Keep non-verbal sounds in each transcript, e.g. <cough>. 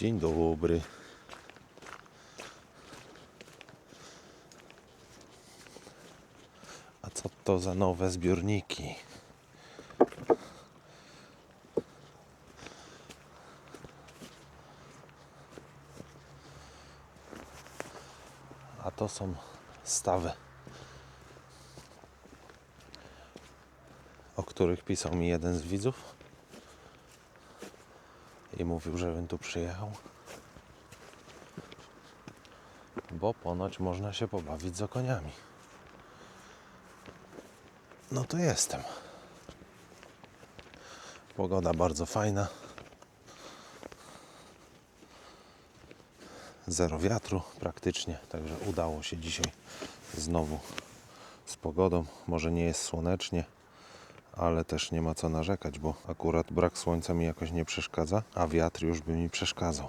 Dzień dobry. A co to za nowe zbiorniki? A to są stawy, o których pisał mi jeden z widzów i mówił, żebym tu przyjechał. Bo ponoć można się pobawić z koniami. No to jestem. Pogoda bardzo fajna. Zero wiatru praktycznie, także udało się dzisiaj znowu z pogodą. Może nie jest słonecznie, ale też nie ma co narzekać, bo akurat brak słońca mi jakoś nie przeszkadza, a wiatr już by mi przeszkadzał.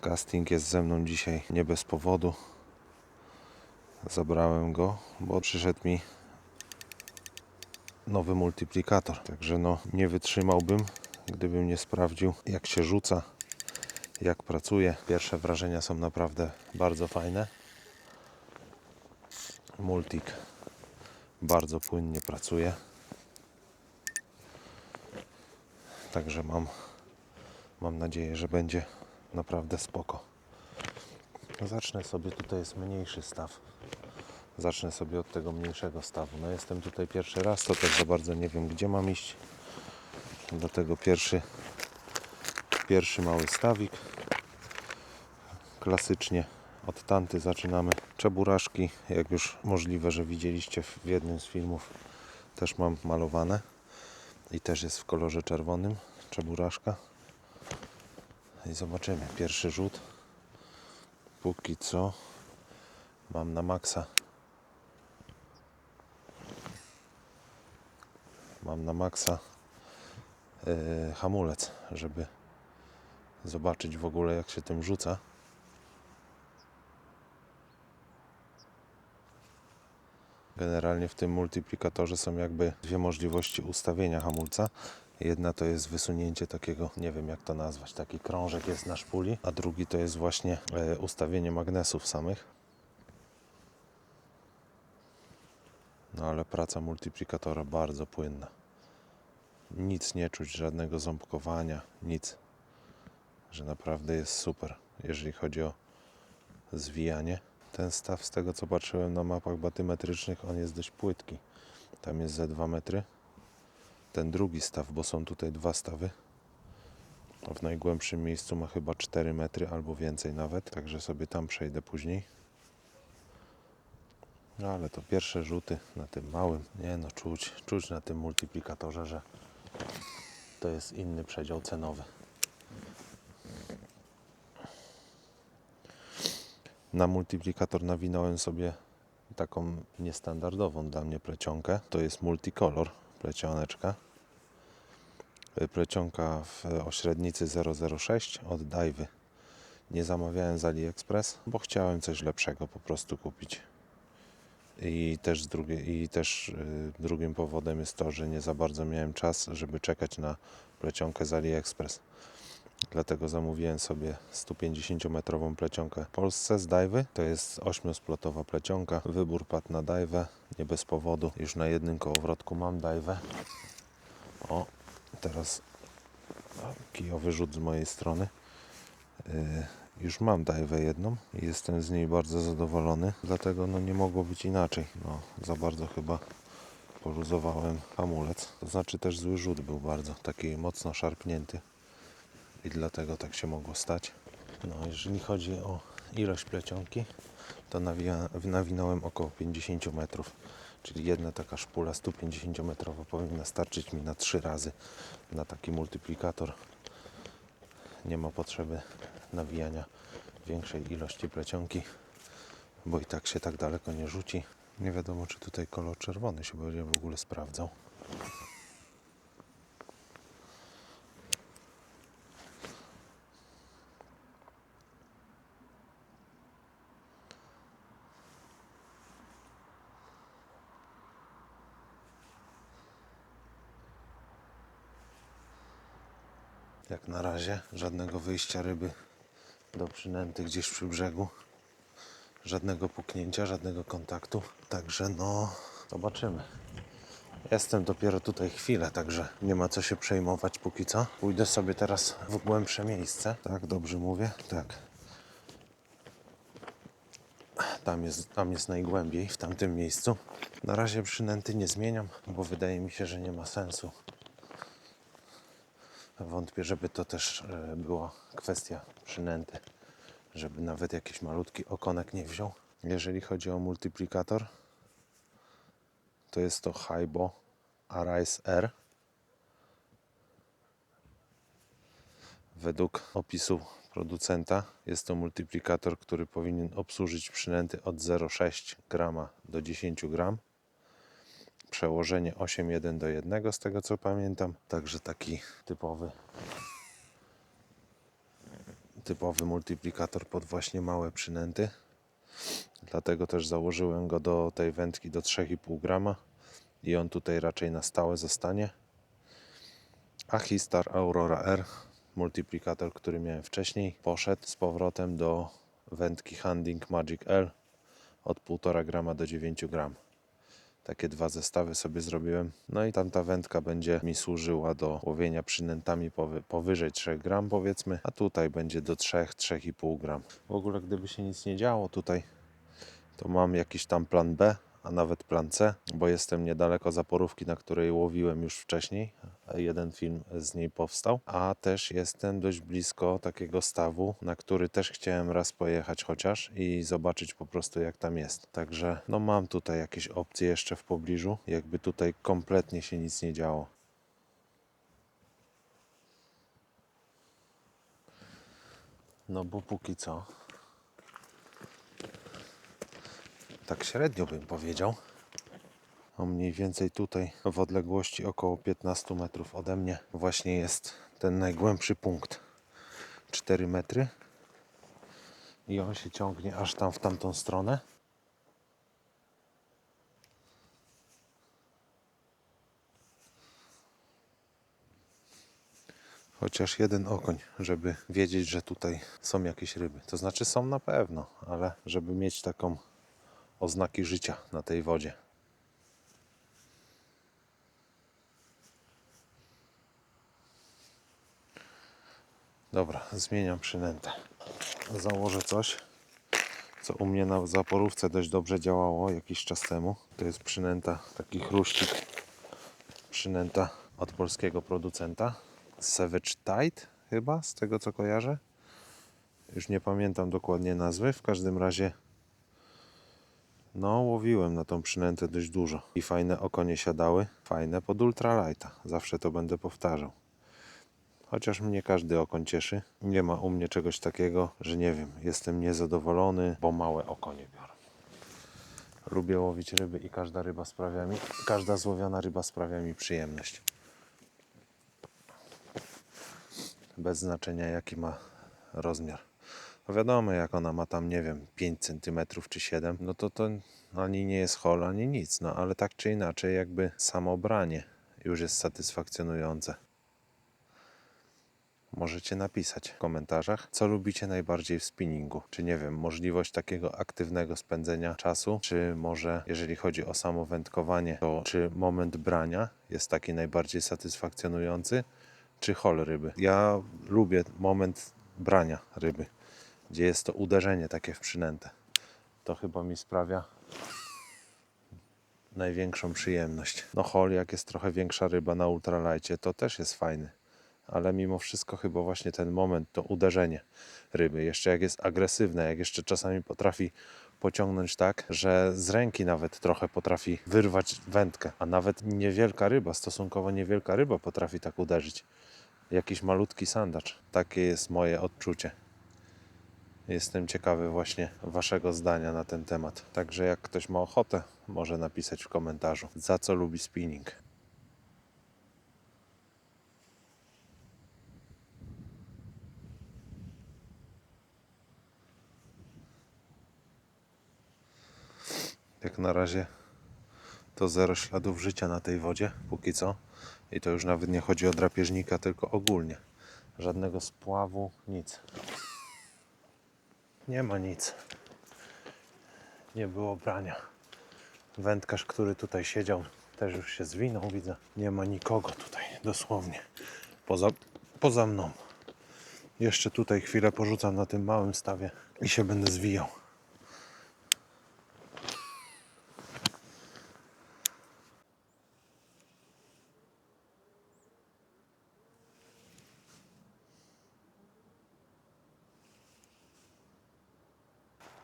Casting jest ze mną dzisiaj nie bez powodu. Zabrałem go, bo przyszedł mi nowy multiplikator. Także no nie wytrzymałbym, gdybym nie sprawdził jak się rzuca, jak pracuje. Pierwsze wrażenia są naprawdę bardzo fajne. Multik bardzo płynnie pracuje. Także mam, mam nadzieję, że będzie naprawdę spoko. Zacznę sobie, tutaj jest mniejszy staw. Zacznę sobie od tego mniejszego stawu. No jestem tutaj pierwszy raz, to też za bardzo nie wiem gdzie mam iść. Dlatego pierwszy, pierwszy mały stawik. Klasycznie od tanty zaczynamy. Czeburaszki, jak już możliwe, że widzieliście w jednym z filmów, też mam malowane. I też jest w kolorze czerwonym czeburaszka. I zobaczymy. Pierwszy rzut. Póki co mam na maksa. Mam na maksa yy, hamulec, żeby zobaczyć w ogóle jak się tym rzuca. Generalnie w tym multiplikatorze są jakby dwie możliwości ustawienia hamulca. Jedna to jest wysunięcie takiego, nie wiem jak to nazwać, taki krążek jest na szpuli, a drugi to jest właśnie e, ustawienie magnesów samych. No ale praca multiplikatora bardzo płynna. Nic nie czuć, żadnego ząbkowania, nic. Że naprawdę jest super, jeżeli chodzi o zwijanie. Ten staw, z tego co patrzyłem na mapach batymetrycznych, on jest dość płytki. Tam jest ze 2 metry. Ten drugi staw, bo są tutaj dwa stawy. W najgłębszym miejscu ma chyba 4 metry albo więcej nawet, także sobie tam przejdę później. No ale to pierwsze rzuty na tym małym. Nie no, czuć, czuć na tym multiplikatorze, że to jest inny przedział cenowy. Na multiplikator nawinąłem sobie taką niestandardową dla mnie plecionkę. To jest multicolor plecioneczka. Y, Plecionka w o średnicy 006 od Dajwy. Nie zamawiałem z AliExpress, bo chciałem coś lepszego po prostu kupić. I też, I też y, drugim powodem jest to, że nie za bardzo miałem czas, żeby czekać na plecionkę z AliExpress. Dlatego zamówiłem sobie 150-metrową plecionkę w Polsce z Dajwy. To jest 8-splotowa plecionka. Wybór padł na Dajwę, nie bez powodu. Już na jednym kołowrotku mam Dajwę. O, teraz kijowy rzut z mojej strony. Yy, już mam Dajwę jedną i jestem z niej bardzo zadowolony. Dlatego no nie mogło być inaczej. No, za bardzo chyba poluzowałem hamulec. To znaczy też zły rzut był bardzo taki mocno szarpnięty i dlatego tak się mogło stać. No, jeżeli chodzi o ilość plecionki, to nawinąłem około 50 metrów, czyli jedna taka szpula 150 metrowa powinna starczyć mi na 3 razy na taki multiplikator. Nie ma potrzeby nawijania większej ilości plecionki, bo i tak się tak daleko nie rzuci. Nie wiadomo, czy tutaj kolor czerwony się będzie w ogóle sprawdzał. Jak na razie żadnego wyjścia ryby do przynęty gdzieś przy brzegu. Żadnego puknięcia, żadnego kontaktu. Także no, zobaczymy. Jestem dopiero tutaj chwilę, także nie ma co się przejmować póki co. Pójdę sobie teraz w głębsze miejsce. Tak, dobrze mówię? Tak. Tam jest, tam jest najgłębiej, w tamtym miejscu. Na razie przynęty nie zmieniam, bo wydaje mi się, że nie ma sensu. Wątpię, żeby to też e, była kwestia przynęty, żeby nawet jakiś malutki okonek nie wziął. Jeżeli chodzi o multiplikator, to jest to Haibo Arise R. Według opisu producenta jest to multiplikator, który powinien obsłużyć przynęty od 0,6 grama do 10 gram. Przełożenie 8,1 do 1 z tego co pamiętam. Także taki typowy typowy multiplikator pod właśnie małe przynęty. Dlatego też założyłem go do tej wędki do 3,5 grama i on tutaj raczej na stałe zostanie. A Histar Aurora R, multiplikator, który miałem wcześniej, poszedł z powrotem do wędki Handing Magic L od 1,5 grama do 9 gram. Takie dwa zestawy sobie zrobiłem. No i tamta wędka będzie mi służyła do łowienia przynętami powy, powyżej 3 gram powiedzmy, a tutaj będzie do 3-3,5 gram. W ogóle gdyby się nic nie działo tutaj, to mam jakiś tam plan B, a nawet plan C, bo jestem niedaleko zaporówki, na której łowiłem już wcześniej. Jeden film z niej powstał, a też jestem dość blisko takiego stawu, na który też chciałem raz pojechać chociaż i zobaczyć po prostu jak tam jest. Także no mam tutaj jakieś opcje jeszcze w pobliżu, jakby tutaj kompletnie się nic nie działo. No bo póki co tak średnio bym powiedział. O mniej więcej tutaj w odległości około 15 metrów ode mnie właśnie jest ten najgłębszy punkt. 4 metry. I on się ciągnie aż tam w tamtą stronę. Chociaż jeden okoń, żeby wiedzieć, że tutaj są jakieś ryby. To znaczy są na pewno, ale żeby mieć taką oznaki życia na tej wodzie. Dobra, zmieniam przynętę. Założę coś, co u mnie na zaporówce dość dobrze działało jakiś czas temu. To jest przynęta, taki chruścik. Przynęta od polskiego producenta. Savage Tide chyba, z tego co kojarzę. Już nie pamiętam dokładnie nazwy. W każdym razie no, łowiłem na tą przynętę dość dużo. I fajne okonie siadały. Fajne pod ultralighta. Zawsze to będę powtarzał. Chociaż mnie każdy okoń cieszy. Nie ma u mnie czegoś takiego, że nie wiem, jestem niezadowolony, bo małe okonie biorę. Lubię łowić ryby i każda ryba sprawia mi, każda złowiona ryba sprawia mi przyjemność. Bez znaczenia jaki ma rozmiar. No wiadomo, jak ona ma tam, nie wiem, 5 cm czy 7, no to to ani nie jest hol, ani nic. No ale tak czy inaczej, jakby samo branie już jest satysfakcjonujące. Możecie napisać w komentarzach, co lubicie najbardziej w spinningu. Czy nie wiem, możliwość takiego aktywnego spędzenia czasu, czy może jeżeli chodzi o samo wędkowanie, to czy moment brania jest taki najbardziej satysfakcjonujący, czy hol ryby. Ja lubię moment brania ryby, gdzie jest to uderzenie takie w przynętę. To chyba mi sprawia największą przyjemność. No hol, jak jest trochę większa ryba na ultralajcie, to też jest fajny. Ale mimo wszystko chyba właśnie ten moment, to uderzenie ryby, jeszcze jak jest agresywne, jak jeszcze czasami potrafi pociągnąć tak, że z ręki nawet trochę potrafi wyrwać wędkę, a nawet niewielka ryba, stosunkowo niewielka ryba potrafi tak uderzyć. Jakiś malutki sandacz. Takie jest moje odczucie. Jestem ciekawy właśnie Waszego zdania na ten temat. Także jak ktoś ma ochotę, może napisać w komentarzu, za co lubi spinning. Jak na razie to zero śladów życia na tej wodzie, póki co. I to już nawet nie chodzi o drapieżnika, tylko ogólnie. Żadnego spławu, nic. Nie ma nic. Nie było brania. Wędkarz, który tutaj siedział, też już się zwinął, widzę. Nie ma nikogo tutaj, dosłownie. Poza, poza mną. Jeszcze tutaj chwilę porzucam na tym małym stawie i się będę zwijał.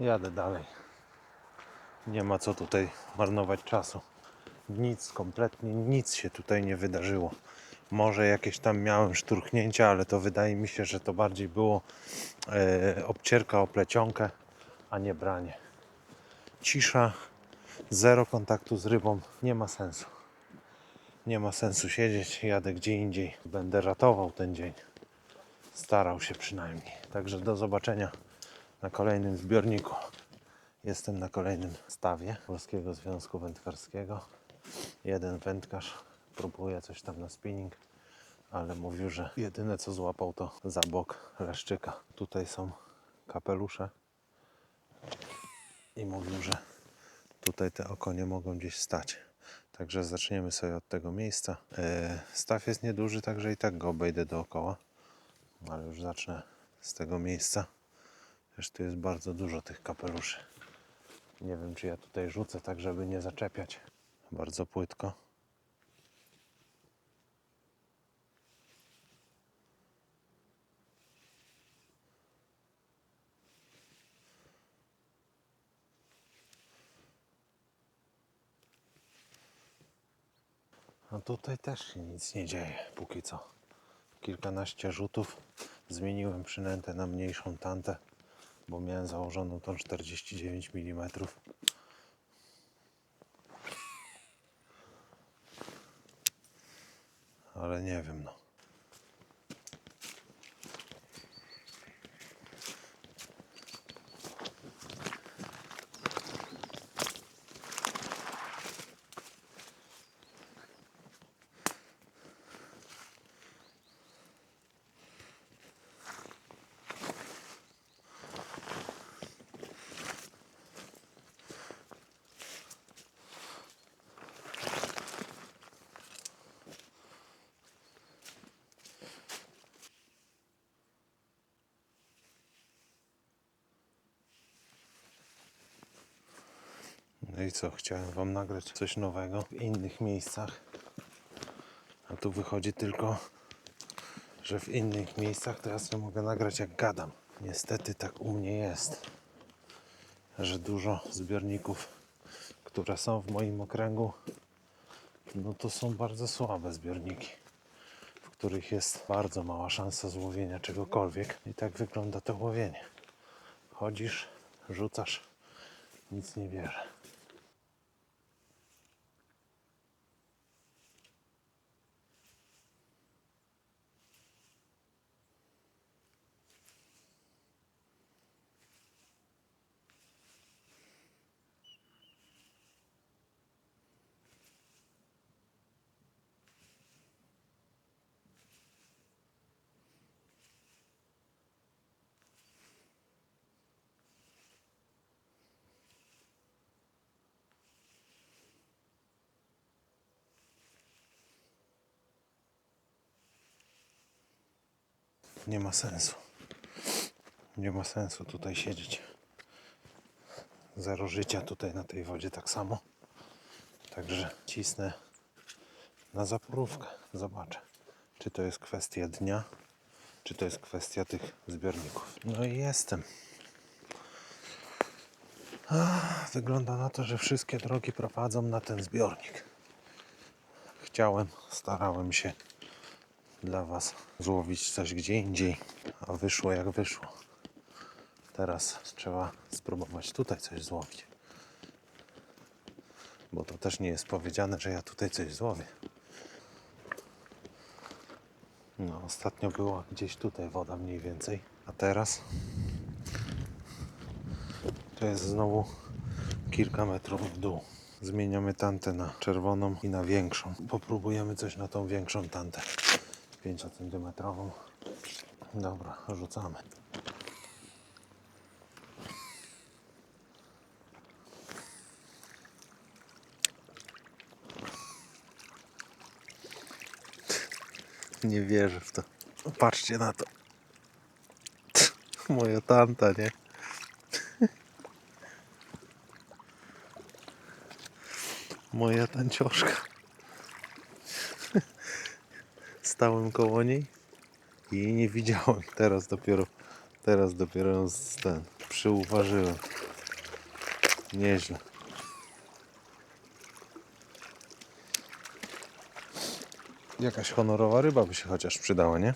Jadę dalej. Nie ma co tutaj marnować czasu. Nic, kompletnie nic się tutaj nie wydarzyło. Może jakieś tam miałem szturchnięcia, ale to wydaje mi się, że to bardziej było e, obcierka o plecionkę, a nie branie. Cisza, zero kontaktu z rybą, nie ma sensu. Nie ma sensu siedzieć, jadę gdzie indziej. Będę ratował ten dzień. Starał się przynajmniej. Także do zobaczenia na kolejnym zbiorniku. Jestem na kolejnym stawie Polskiego Związku Wędkarskiego. Jeden wędkarz próbuje coś tam na spinning, ale mówił, że jedyne co złapał to za bok leszczyka. Tutaj są kapelusze i mówił, że tutaj te okonie mogą gdzieś stać. Także zaczniemy sobie od tego miejsca. E, Staw jest nieduży, także i tak go obejdę dookoła, ale już zacznę z tego miejsca. Też tu jest bardzo dużo tych kapeluszy. Nie wiem, czy ja tutaj rzucę tak, żeby nie zaczepiać. Bardzo płytko. A tutaj też się nic nie dzieje, póki co. Kilkanaście rzutów. Zmieniłem przynętę na mniejszą tantę, bo miałem założoną tą 49 mm. Ale nie wiem, no. No i co, chciałem Wam nagrać coś nowego w innych miejscach. A tu wychodzi tylko, że w innych miejscach ja sobie mogę nagrać jak gadam. Niestety tak u mnie jest, że dużo zbiorników, które są w moim okręgu, no to są bardzo słabe zbiorniki, w których jest bardzo mała szansa złowienia czegokolwiek. I tak wygląda to łowienie. Chodzisz, rzucasz, nic nie bierze. Nie ma sensu. Nie ma sensu tutaj siedzieć. Zero życia tutaj na tej wodzie tak samo. Także cisnę na zaporówkę. Zobaczę, czy to jest kwestia dnia, czy to jest kwestia tych zbiorników. No i jestem. Wygląda na to, że wszystkie drogi prowadzą na ten zbiornik. Chciałem, starałem się dla Was złowić coś gdzie indziej, a wyszło jak wyszło. Teraz trzeba spróbować tutaj coś złowić. Bo to też nie jest powiedziane, że ja tutaj coś złowię. No, ostatnio była gdzieś tutaj woda mniej więcej, a teraz to jest znowu kilka metrów w dół. Zmieniamy tantę na czerwoną i na większą. Popróbujemy coś na tą większą tantę. 5 cm. Dobra, rzucamy. Nie wierzę w to. Patrzcie na to. Moja tanta, nie? Moja tancioszka. Stałem koło niej i nie widziałem. <laughs> Teraz dopiero, teraz dopiero ten przyuważyłem. Nieźle. Jakaś honorowa ryba by się chociaż przydała, nie?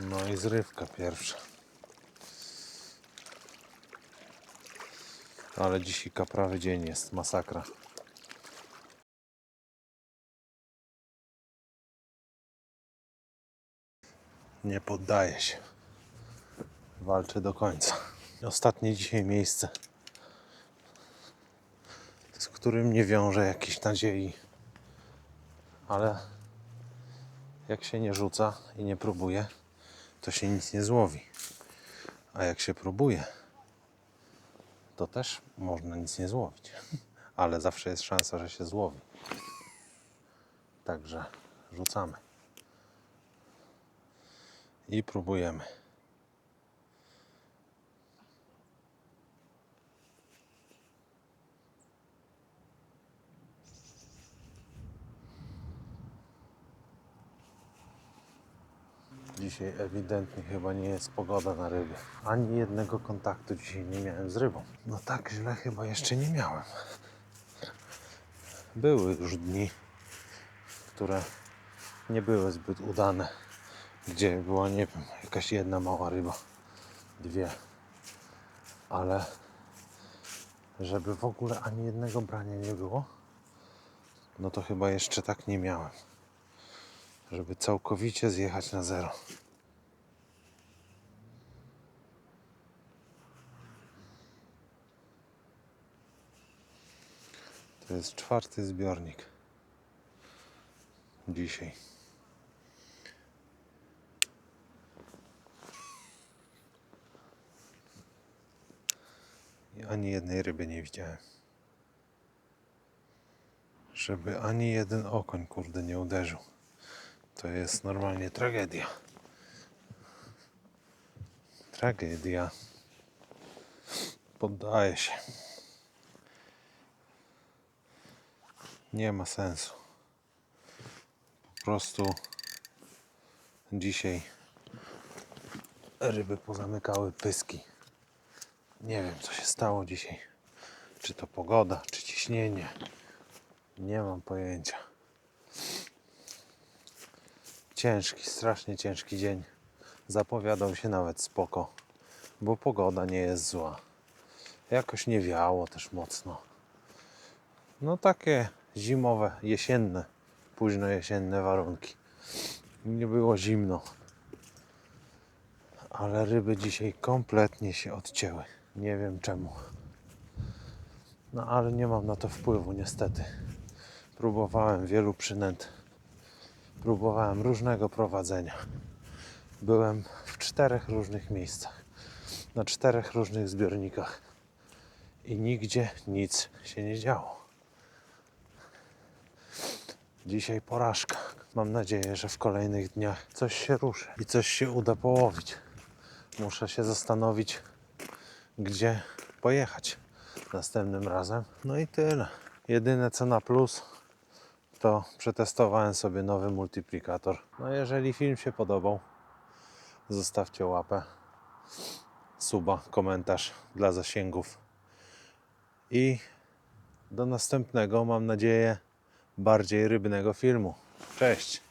No i zrywka pierwsza. Ale dzisiaj kaprawy dzień jest, masakra. Nie poddaję się. Walczę do końca. Ostatnie dzisiaj miejsce, z którym nie wiążę jakiejś nadziei. Ale jak się nie rzuca i nie próbuje, to się nic nie złowi. A jak się próbuje, to też można nic nie złowić. <laughs> Ale zawsze jest szansa, że się złowi. Także rzucamy. I próbujemy. Dzisiaj ewidentnie chyba nie jest pogoda na ryby. Ani jednego kontaktu dzisiaj nie miałem z rybą. No tak źle chyba jeszcze nie miałem. Były już dni, które nie były zbyt udane, gdzie była, nie wiem, jakaś jedna mała ryba, dwie, ale żeby w ogóle ani jednego brania nie było, no to chyba jeszcze tak nie miałem żeby całkowicie zjechać na zero. To jest czwarty zbiornik. Dzisiaj. I ani jednej ryby nie widziałem. Żeby ani jeden okoń, kurde, nie uderzył. To jest normalnie tragedia. Tragedia. Poddaję się. Nie ma sensu. Po prostu dzisiaj ryby pozamykały pyski. Nie wiem, co się stało dzisiaj. Czy to pogoda, czy ciśnienie. Nie mam pojęcia ciężki, strasznie ciężki dzień. Zapowiadał się nawet spoko, bo pogoda nie jest zła. Jakoś nie wiało też mocno. No takie zimowe, jesienne, późno jesienne warunki. Nie było zimno. Ale ryby dzisiaj kompletnie się odcięły. Nie wiem czemu. No ale nie mam na to wpływu niestety. Próbowałem wielu przynęt próbowałem różnego prowadzenia. Byłem w czterech różnych miejscach, na czterech różnych zbiornikach i nigdzie nic się nie działo. Dzisiaj porażka. Mam nadzieję, że w kolejnych dniach coś się ruszy i coś się uda połowić. Muszę się zastanowić, gdzie pojechać następnym razem. No i tyle. Jedyne co na plus, to przetestowałem sobie nowy multiplikator. No jeżeli film się podobał, zostawcie łapę, suba, komentarz dla zasięgów i do następnego, mam nadzieję, bardziej rybnego filmu. Cześć!